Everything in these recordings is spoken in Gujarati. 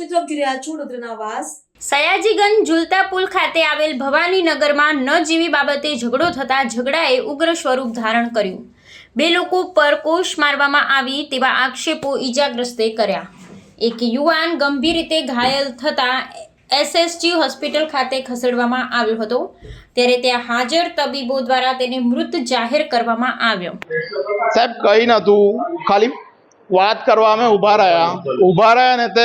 મિત્રો આપ જોઈ રહ્યા છો વડોદરાના વાસ. સયાજીગંજ ઝુલતા પુલ ખાતે આવેલ ભવાનીનગરમાં ન જીવી બાબતે ઝઘડો થતા ઝઘડાએ ઉગ્ર સ્વરૂપ ધારણ કર્યું. બે લોકો પર કોષ મારવામાં આવી તેવા આક્ષેપો ઈજાગ્રસ્તે કર્યા. એક યુવાન ગંભીર રીતે ઘાયલ થતા એસએસજી હોસ્પિટલ ખાતે ખસેડવામાં આવ્યો હતો. ત્યારે ત્યાં હાજર તબીબો દ્વારા તેને મૃત જાહેર કરવામાં આવ્યો. સાહેબ કઈ નતું ખાલી વાત કરવા અમે ઊભા રહ્યા. ઊભા રહ્યા ને તે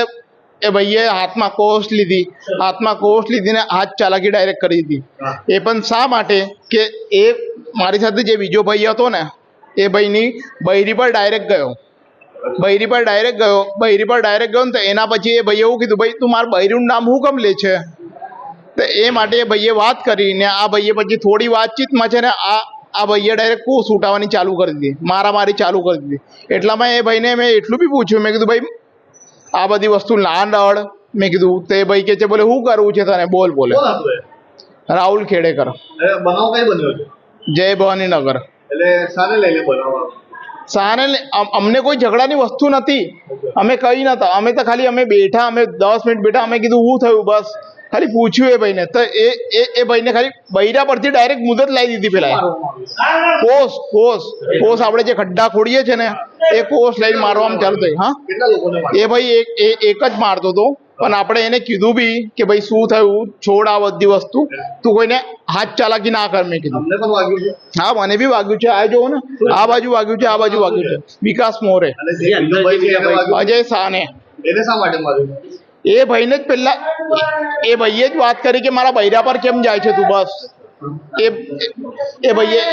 એ ભાઈએ હાથમાં કોષ લીધી. હાથમાં કોષ લીધીને હાથ ચાલાકી ડાયરેક્ટ કરી દીધી. એ પણ શા માટે? કે એ મારી સાથે જે બીજો ભાઈ હતો ને એ ભાઈની બૈરી પર ડાયરેક્ટ ગયો. બૈરી પર ડાયરેક્ટ ગયો. બૈરી પર ડાયરેક્ટ ગયો ને તો એના પછી એ ભાઈએ એવું કીધું ભાઈ તું મારા બૈરીનું નામ હું કેમ લે છે? તો એ માટે એ ભાઈએ વાત કરી ને આ ભાઈએ પછી થોડી વાતચીતમાં છે ને આ આ ભાઈએ ડાયરેક્ટ કૂસ ઉઠાવવાની ચાલુ કરી દીધી. મારામારી ચાલુ કરી દીધી. એટલામાં એ ભાઈને મેં એટલું બી પૂછ્યું મેં કીધું ભાઈ આ બધી વસ્તુ લાંડળ. મેં કીધું તે ભાઈ કે છે બોલે શું કરવું છે તને? બોલ બોલે. રાહુલ ખેડેકર. એટલે બનાવ કઈ બન્યો છે? જય ભવાનીનગર. એટલે શાને લઈને બનાવ સાને અમને કોઈ ઝઘડાની વસ્તુ નથી. અમે કઈ નતા. અમે તો ખાલી અમે બેઠા અમે દસ મિનિટ બેઠા અમે કીધું શું થયું? બસ. ખાલી પૂછ્યું એ ભાઈને. તો એ એ એ ભાઈને ખાલી બૈરા પરથી ડાયરેક્ટ મુદત લાવી દીધી પેલા કોસ કોસ કોસ આપણે જે ખડ્ડા ખોડીએ છે ને એ કોસ લઈને મારવામાં ચાલુ થઈ. હા? એ ભાઈ એક એક જ મારતો હતો. પણ આપણે એને કીધું બી કે ભાઈ શું થયું? છોડ આ બધી વસ્તુ. તું કોઈને હાથ ચાલાકી ના કર મેં કીધું. હા મને બી વાગ્યું છે. આ જોવો ને. આ બાજુ વાગ્યું છે આ બાજુ વાગ્યું છે. વિકાસ મોરે. અજય શાહ ને એને શા માટે માર્યું? એ ભાઈને જ પહેલા એ ભાઈએ જ વાત કરી કે મારા બૈરા પર કેમ જાય છે તું બસ? એ એ ભાઈએ